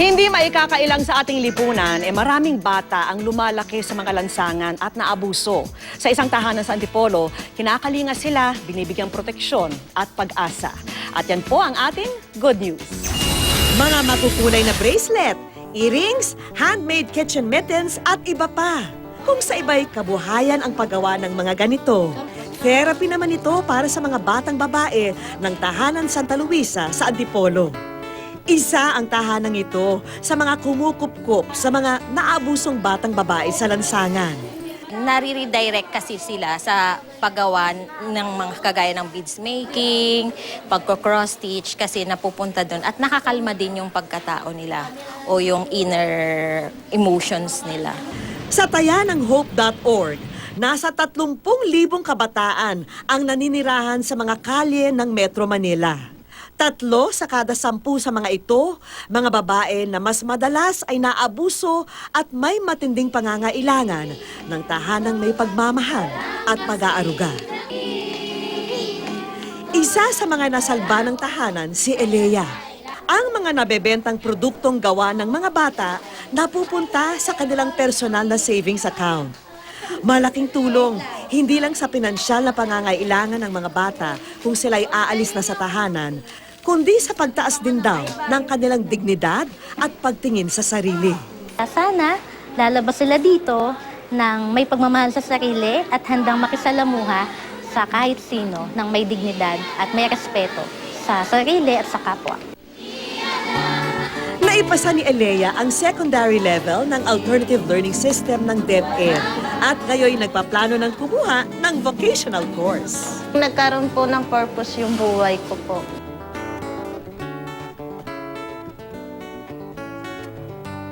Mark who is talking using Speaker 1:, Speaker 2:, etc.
Speaker 1: Hindi maikakailang sa ating lipunan, eh maraming bata ang lumalaki sa mga lansangan at naabuso. Sa isang tahanan sa Antipolo, kinakalinga sila, binibigyang proteksyon at pag-asa. At yan po ang ating good news.
Speaker 2: Mga makukulay na bracelet, earrings, handmade kitchen mittens at iba pa. Kung sa iba'y kabuhayan ang paggawa ng mga ganito. Therapy naman ito para sa mga batang babae ng Tahanan Santa Luisa sa Antipolo. Isa ang tahanang ito sa mga kumukupkup sa mga naabusong batang babae sa lansangan.
Speaker 3: nare-redirect kasi sila sa paggawa ng mga kagaya ng beads making, pagko-cross stitch kasi napupunta doon at nakakalma din yung pagkatao nila o yung inner emotions nila.
Speaker 2: Sa taya ng hope.org, nasa 30,000 kabataan ang naninirahan sa mga kalye ng Metro Manila. Tatlo sa kada sampu sa mga ito, mga babae na mas madalas ay naabuso at may matinding pangangailangan ng tahanang may pagmamahal at pag-aaruga. Isa sa mga nasalba ng tahanan si Elea. Ang mga nabebentang produktong gawa ng mga bata napupunta sa kanilang personal na savings account. Malaking tulong, hindi lang sa pinansyal na pangangailangan ng mga bata kung sila'y aalis na sa tahanan, kundi sa pagtaas din daw ng kanilang dignidad at pagtingin sa sarili.
Speaker 4: Sana lalabas sila dito ng may pagmamahal sa sarili at handang makisalamuha sa kahit sino ng may dignidad at may respeto sa sarili at sa kapwa.
Speaker 2: Naipasa ni Elea ang secondary level ng alternative learning system ng DepEd at ngayon nagpaplano ng kumuha ng vocational course.
Speaker 4: Nagkaroon po ng purpose yung buhay ko po.